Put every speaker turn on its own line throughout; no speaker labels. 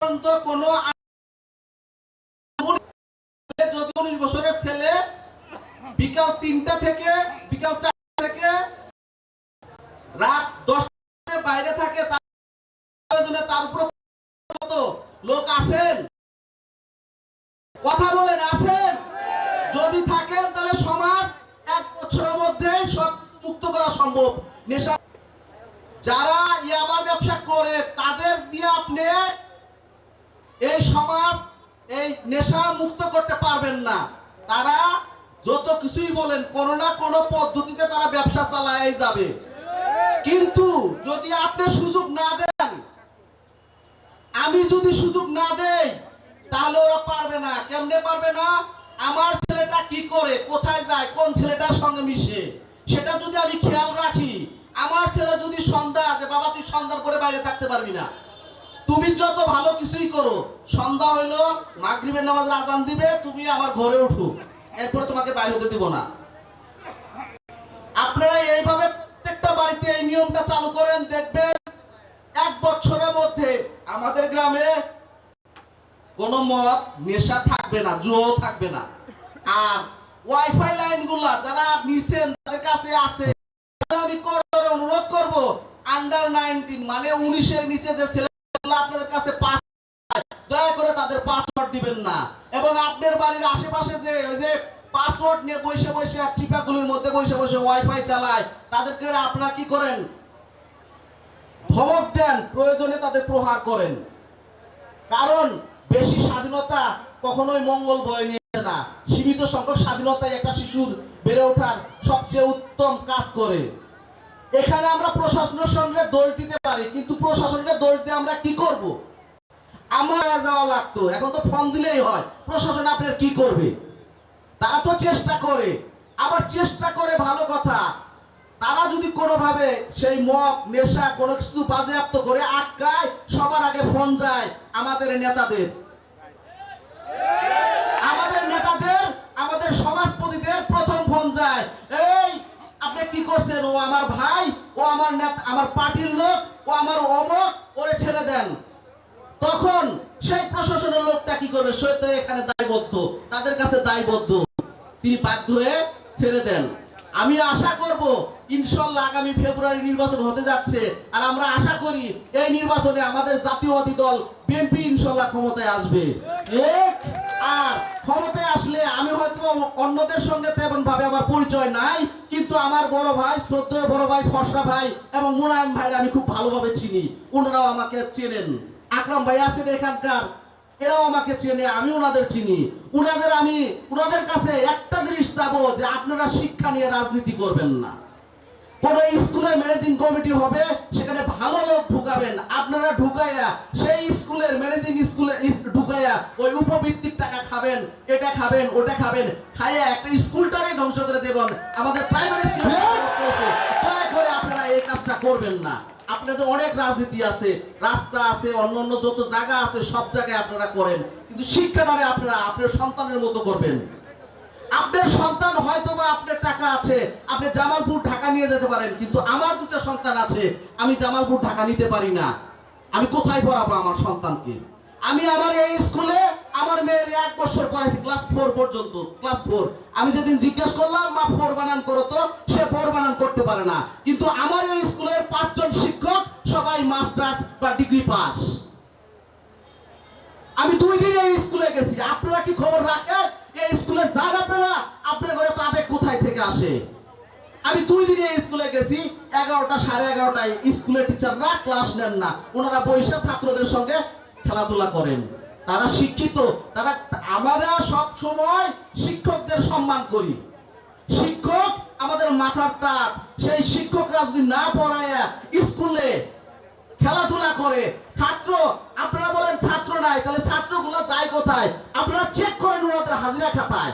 কোনো যদি উনিশ বছরের ছেলে, বিকাল তিনটা থেকে, বিকাল চারটা থেকে, রাত দশটা বাইরে থাকে, তার উপর লোক আছেন কথা বলেন আছেন যদি থাকেন, তাহলে সমাজ এক বছরের মধ্যে সব মুক্ত করা সম্ভব। নেশা যারা ইয়াবা ব্যবসা করে, তাদের দিয়ে আপনি এই সমাজ, এই নেশা মুক্ত করতে পারবেন না। তারা যত কিছুই বলেন, কোনো না কোনো পদ্ধতিতে তারা ব্যবসা চালায় যাবে। কিন্তু যদি আপনি সুযোগ না দেন, আমি যদি সুযোগ না দেই, তাহলে ওরা পারবে না। কেমনে পারবে না? আমার ছেলেটা কি করে, কোথায় যায়, কোন ছেলেটার সঙ্গে মিশে, সেটা যদি আমি খেয়াল রাখি, আমার ছেলে যদি সন্ধ্যা আছে বাবা তুই সন্ধ্যার পরে বাইরে থাকতে পারবি না। তুমি যত ভালো কিছুই করো, সন্ধ্যা হইল, মাগরিবের নামাজের আজান দিবে, তুমি আমার ঘরে উঠো। এরপরে তোমাকে বাইরে হতে দিব না। আপনারা এইভাবে প্রত্যেকটা বাড়িতে এই নিয়মটা চালু করেন, দেখবেন এক বছরের মধ্যে আমাদের গ্রামে কোনো মদ, নেশা থাকবে না, জুয়ো থাকবে না। আর ওয়াইফাই লাইনগুলা যারা নিছেন, তাদের কাছে আছে। আমি অনুরোধ করব আন্ডার নাইনটিন মানে উনিশের নিচে যে ছেলেগুলো আপনাদের কাছে দয়া করে তাদের পাসওয়ার্ড দিবেন না। এবং আপনার বাড়ির আশেপাশে যে, ওই যে পাসওয়ার্ড নিয়ে বসে বসে আর চিপাগুলির মধ্যে বসে বসে ওয়াইফাই চালায়, তাদেরকে আপনারা কি করেন? ধমক দেন, প্রয়োজনে তাদের প্রহার করেন। কারণ বেশি স্বাধীনতা কখনোই মঙ্গল বয়ে নিয়ে না। সীমিত সংখ্যক স্বাধীনতায় একটা শিশুর বেড়ে ওঠার সবচেয়ে উত্তম কাজ করে। এখানে আমরা প্রশাসনের সঙ্গে দোল দিতে পারি, কিন্তু প্রশাসনকে দোল দিয়ে আমরা কি করব? আমার যাওয়া লাগতো, এখন তো ফোন দিলেই হয়, প্রশাসন আপনার কি করবে? তারা তো চেষ্টা করে, আবার চেষ্টা করে ভালো কথা, তারা যদি কোনোভাবে সেই মদ, নেশা, কোনো কিছু বাজেয়াপ্ত করে আটকায়, সবার আগে ফোন যায় আমাদের নেতাদের। কি করছেন? ও আমার ভাই, ও আমার আমার পার্টির লোক, ও আমার অমক ওরে ছেড়ে দেন। তখন সেই প্রশাসনের লোকটা কি করবে? সে তো এখানে দায়বদ্ধ, তাদের কাছে দায়বদ্ধ। তিনি বাধ্য হয়ে ছেড়ে দেন। আমি আশা করব, ইনশাল্লাহ আগামী ফেব্রুয়ারি নির্বাচন হতে যাচ্ছে। আর আমরা আশা করি, এই নির্বাচনে আমাদের জাতীয়বাদী দল, বিএনপি ইনশাল্লাহ ক্ষমতায় আসবে। আর ক্ষমতায় আসলে আমি হয়তো অন্যদের সঙ্গে তেমন ভাবে আমার পরিচয় নাই, কিন্তু আমার বড় ভাই, শ্রদ্ধেয় বড় ভাই ফসরা ভাই এবং মুলায়ম আমি খুব ভালোভাবে চিনি। ওনারাও আমাকে চেনেন। আকরাম ভাই আছেন এখানকার। এরাও আমাকে চেনে, আমি ওনাদের চিনি। ওনাদের আমি, ওনাদের কাছে একটা জিনিস চাবো যে আপনারা শিক্ষা নিয়ে রাজনীতি করবেন না। কোন স্কুলের ম্যানেজিং কমিটি হবে সেখানে ভালো লোক ঢুকাবেন। আপনারা ঢুকাইয়া সেই স্কুলের ম্যানেজিং স্কুলে ঢুকাইয়া ওই উপবৃত্তির টাকা খাবেন এটা খাবেন ওটা খাবেন খাইয়া একটা ধ্বংস করে দেবেন। আমাদের প্রাইমারি স্কুল দয়া করে আপনারা এই কাজটা করবেন না। আপনাদের অনেক রাজনীতি আছে রাস্তা আছে অন্য অন্য যত জায়গা আছে সব জায়গায় আপনারা করেন। কিন্তু শিক্ষাটারে আপনারা আপনার সন্তানের মতো করবেন। আপনার সন্তান হয়তো বা আপনার টাকা আছে, আপনি জামালপুর, ঢাকা নিয়ে যেতে পারেন, কিন্তু আমার দুটো সন্তান আছে, আমি জামালপুর, ঢাকা নিতে পারি না। আমি কোথায় পড়াবো আমার সন্তানকে? আমি আমার এই স্কুলে আমার মেয়ের এক বছর পড়াইছি, ক্লাস ফোর পর্যন্ত, ক্লাস ফোর। আমি যেদিন জিজ্ঞেস করলাম, মা, ফোর বানান করো তো। সে ফোর বানান করতে পারে না। কিন্তু আমার এই স্কুলের পাঁচজন শিক্ষক সবাই মাস্টার্স বা ডিগ্রি পাস। আমি দুই দিন এই স্কুলে গেছি। আসে। আমি দুই দিন স্কুলে গেছি, এগারোটা, সাড়ে এগারোটায়। স্কুলের টিচাররা ক্লাস নেন না। ওনারা বৈশা ছাত্রদের সঙ্গে খেলাধুলা করেন। তারা শিক্ষিত। তারা, আমরা সব সময় শিক্ষকদের সম্মান করি। শিক্ষক আমাদের মাথার তাজ সেই শিক্ষকরা যদি না পড়ায়, স্কুলে খেলাধুলা করে, ছাত্র, আপনারা বলেন ছাত্র নাই, তাহলে ছাত্রগুলো যায় কোথায়? আপনারা চেক করেন ওনাদের হাজিরা খাতায়।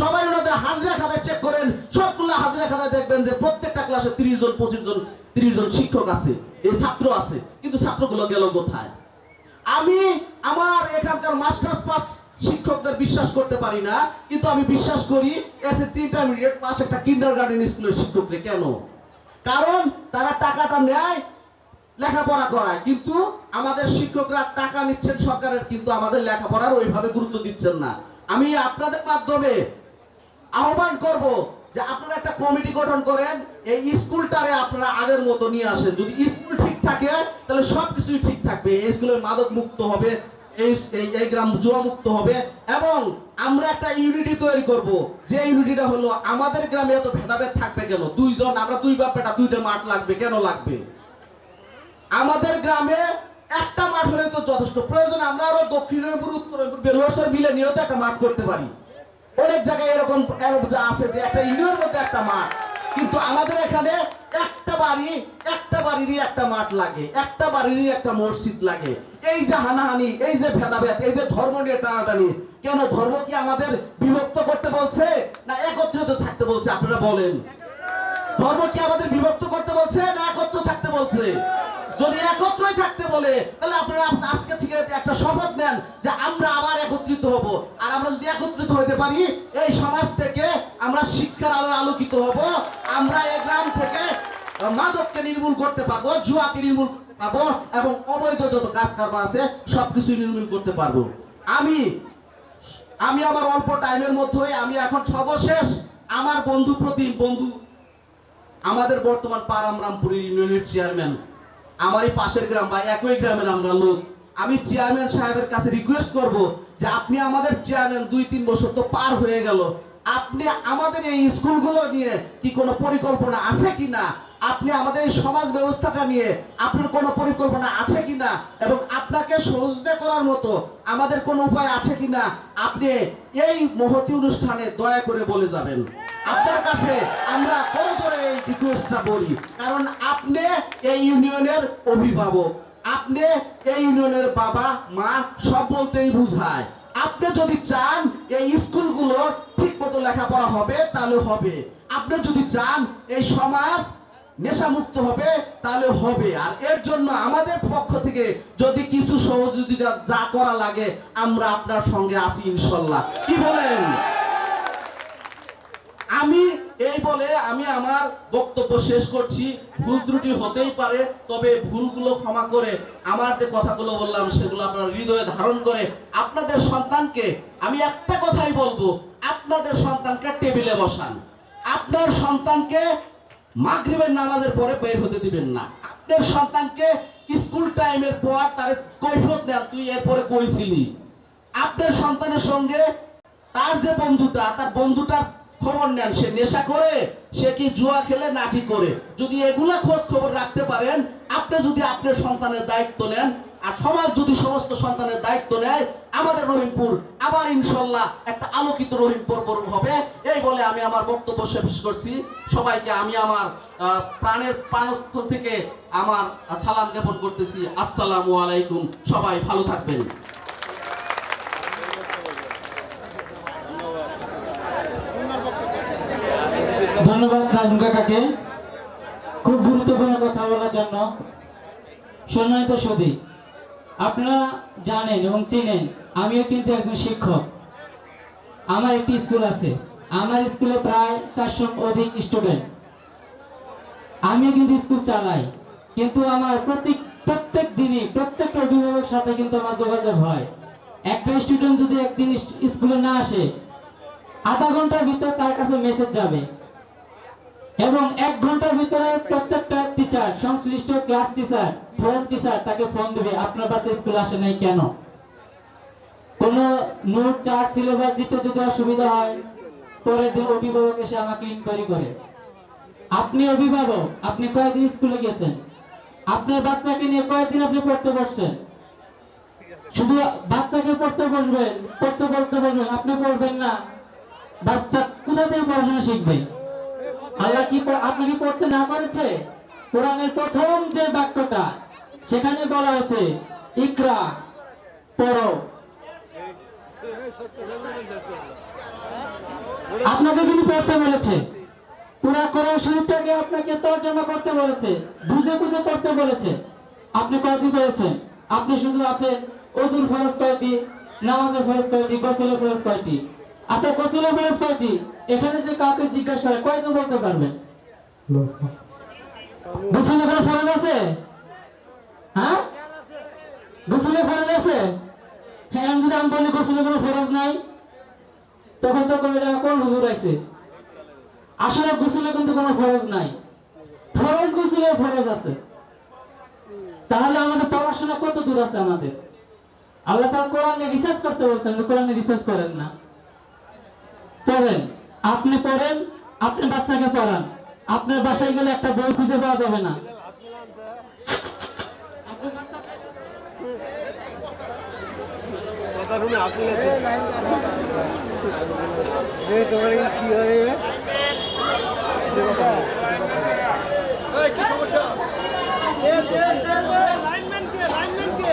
সবাই ওনাদের হাজিরা খাতায় চেক করেন, সবগুলো হাজিরা খাতায় দেখবেন যে প্রত্যেকটা ক্লাসে তিরিশ জন, পঁচিশ জন, তিরিশ জন শিক্ষক আছে এই ছাত্র আছে, কিন্তু ছাত্রগুলো গেল কোথায়? আমি আমার এখানকার মাস্টার্স পাস শিক্ষকদের বিশ্বাস করতে পারি না, কিন্তু আমি বিশ্বাস করি এসএসসি ইন্টারমিডিয়েট পাস একটা কিন্ডার গার্ডেন স্কুলের শিক্ষককে কেন? কারণ তারা টাকাটা নেয়, লেখাপড়া করায়, কিন্তু আমাদের শিক্ষকরা টাকা নিচ্ছেন সরকারের, কিন্তু আমাদের লেখাপড়ার ওইভাবে গুরুত্ব দিচ্ছেন না। আমি আপনাদের মাধ্যমে আহ্বান করব যে আপনারা একটা কমিটি গঠন করেন, এই স্কুলটারে আপনারা আগের মতো নিয়ে আসেন। যদি স্কুল ঠিক থাকে, তাহলে সবকিছুই ঠিক থাকবে। এই স্কুলের মাদক মুক্ত হবে, এই এই- গ্রাম জুয়া মুক্ত হবে এবং আমরা একটা ইউনিটি তৈরি করব। যে ইউনিটিটা হলো, আমাদের গ্রামে এত ভেদাভেদ থাকবে কেন? দুইজন, আমরা দুই বাপেটা দুইটা মাঠ লাগবে, কেন লাগবে? আমাদের গ্রামে একটা মাঠ হলে তো যথেষ্ট। প্রয়োজন আমরা আরও দক্ষিণেরপুর উত্তরেরপুর বেলুয়ার মিলে নিয়েও একটা মাঠ করতে পারি। অনেক জায়গায় এরকম আছে যে একটা ইউনিয়নের মধ্যে একটা মাঠ। কিন্তু আমাদের এখানে একটা বাড়ি, একটা বাড়িরই একটা মাঠ লাগে, একটা বাড়িরই একটা মসজিদ লাগে। এই যে হানাহানি, এই যে ভেদাভেদ, এই যে ধর্ম নিয়ে টানাটানি, কেন ধর্ম কি আমাদের বিভক্ত করতে বলছে না একত্রিত থাকতে বলছে? আপনারা বলেন। ধর্ম কি আমাদের বিভক্ত করতে বলছে না একত্র থাকতে বলছে? যদি একত্রই থাকতে বলে, তাহলে আপনারা আজকে থেকে একটা শপথ নেন যে আমরা আবার একত্রিত হব। আর আমরা যদি একত্রিত হতে পারি, এই সমাজ থেকে আমরা শিক্ষার আলো আলোকিত হব। আমরা এই গ্রাম থেকে মাদককে নির্মূল করতে পারব, জুয়াকে নির্মূল পারব এবং অবৈধ যত কাজ কারবার আছে সবকিছু নির্মূল করতে পারব। আমি আমি আমার অল্প টাইমের মধ্যেই আমি এখন সর্বশেষ আমার বন্ধু প্রতি বন্ধু, আমাদের বর্তমান পারাম রামপুর ইউনিয়নের চেয়ারম্যান আমারই পাশের গ্রাম বা একই গ্রামের আমরা লোক। আমি চেয়ারম্যান সাহেবের কাছে রিকোয়েস্ট করব যে আপনি আমাদের চেয়ারম্যান দুই, তিন বছর তো পার হয়ে গেল। আপনি আমাদের এই স্কুলগুলো নিয়ে কি কোনো পরিকল্পনা আছে কি না আপনি আমাদের এই সমাজ ব্যবস্থাটা নিয়ে আপনার কোনো পরিকল্পনা আছে কি না এবং আপনাকে সহযোগিতা করার মতো আমাদের কোনো উপায় আছে কি না আপনি এই মহতি অনুষ্ঠানে দয়া করে বলে যাবেন। আপনার কাছে আমরা কত করে এই রিকোয়েস্টটা বলি? কারণ আপনি এই ইউনিয়নের অভিভাবক। আপনি এই ইউনিয়নের বাবা, মা, সব বলতেই বুঝায়। আপনি যদি চান এই স্কুলগুলো ঠিক মতো লেখাপড়া হবে, তাহলে হবে। আপনি যদি চান এই সমাজ নেশামুক্ত হবে, তাহলে হবে। আর এর জন্য আমাদের পক্ষ থেকে যদি কিছু সহযোগিতা যা করা লাগে, আমরা আপনার সঙ্গে আছি ইনশাল্লাহ। কি বলেন? আমি এই বলে আমি আমার বক্তব্য শেষ করছি। ভুল ত্রুটি হতেই পারে, তবে ভুলগুলো ক্ষমা করে আমার যে কথাগুলো বললাম, সেগুলো আপনার হৃদয়ে ধারণ করে আপনাদের সন্তানকে আমি একটা কথাই বলব, আপনাদের সন্তানকে টেবিলে বসান। আপনার সন্তানকে মাগরিবের নামাজের পরে বের হতে দিবেন না। আপনার সন্তানকে স্কুল টাইমের পর তারে কৈফত দেন তুই এরপরে কইছিলি আপনার সন্তানের সঙ্গে তার যে বন্ধুটা, তার বন্ধুটার খবর নেন। সে নেশা করে, সে কি জুয়া খেলে নাকি করে? যদি এগুলা খোঁজ খবর রাখতে পারেন, আপনি যদি আপনার সন্তানের দায়িত্ব নেন আর সমাজ যদি সমস্ত সন্তানের দায়িত্ব নেয়, আমাদের রহিমপুর আবার ইনশাল্লাহ একটা আলোকিত রহিমপুর বরং হবে। এই বলে আমি আমার বক্তব্য শেষ করছি। সবাইকে আমি আমার প্রাণের প্রাণস্থল থেকে আমার সালাম জ্ঞাপন করতেছি। আসসালামু আলাইকুম। সবাই ভালো থাকবেন।
ধন্যবাদ কাকাকে। খুব গুরুত্বপূর্ণ কথা বলার জন্য। সম্মানিত সদী আপনারা জানেন এবং চেনেন, আমিও কিন্তু একজন শিক্ষক। আমার একটি স্কুল আছে। আমার স্কুলে প্রায় চারশো অধিক স্টুডেন্ট আমিও কিন্তু স্কুল চালাই। কিন্তু আমার প্রত্যেক প্রত্যেক দিনই, প্রত্যেকটা অভিভাবকের সাথে কিন্তু আমার যোগাযোগ হয়। একটা স্টুডেন্ট যদি একদিন স্কুলে না আসে, আধা ঘণ্টার ভিতর তার কাছে মেসেজ যাবে। এবং এক ঘণ্টার ভিতরে প্রত্যেকটা টিচার সংশ্লিষ্ট ক্লাস টিচার ফোন টিচার তাকে ফোন দিবে। আপনার বাচ্চা স্কুল আসে নাই কেন? কোন নোট চার্ট সিলেবাস দিতে যদি অসুবিধা হয়, পরের দিন অভিভাবক এসে আমাকে ইনকোয়ারি করে। আপনি অভিভাবক, আপনি কয়েকদিন স্কুলে গেছেন? আপনার বাচ্চাকে নিয়ে কয়েকদিন আপনি পড়তে বসছেন? শুধু বাচ্চাকে পড়তে বসবেন, পড়তে পড়তে বসবেন, আপনি পড়বেন না। বাচ্চা কোথা থেকে পড়াশোনা শিখবে? আল্লাহ কি আপনি কি পড়তে না করেছে কোরআনের প্রথম যে বাক্যটা, সেখানে বলা হয়েছে, ইকরা, পড়ো। আপনাকে কিন্তু পড়তে বলেছে। পুরা কোরআন শরীফটাকে আপনাকে তর্জমা করতে বলেছে, বুঝে বুঝে পড়তে বলেছে। আপনি কয়টি পেয়েছেন আপনি শুধু আছেন ওজুর ফরজ কয়টি, নামাজের ফরজ কয়টি, গোসলের ফরজ কয়টি? আচ্ছা গোসলের ফরজ কয়টি এখানে যে কাউকে জিজ্ঞাসা করে, কয়জন বলতে পারবেন? গোসলের কোনো ফরজ আছে? হ্যাঁ? গোসলের ফরজ আছে? হ্যাঁ যদি আমি বলি গোসলের কোনো ফরজ নাই, তখন তো কোনো এটা কোন হুজুর আছে? আসলে গোসলে কিন্তু কোনো ফরজ নাই। ফরজ গোসলের ফরজ আছে। তাহলে আমাদের পড়াশোনা কত দূর আছে আমাদের? আল্লাহ তাআলা কোরআনে রিসার্চ করতে বলছেন কোরআনে রিসার্চ করেন না। পড়েন। আপনি পড়েন, আপনি বাচ্চাকে পড়ান। আপনার বাসায় গেলে একটা বই খুঁজে পাওয়া যাবে না।
কি
লাইনম্যান কে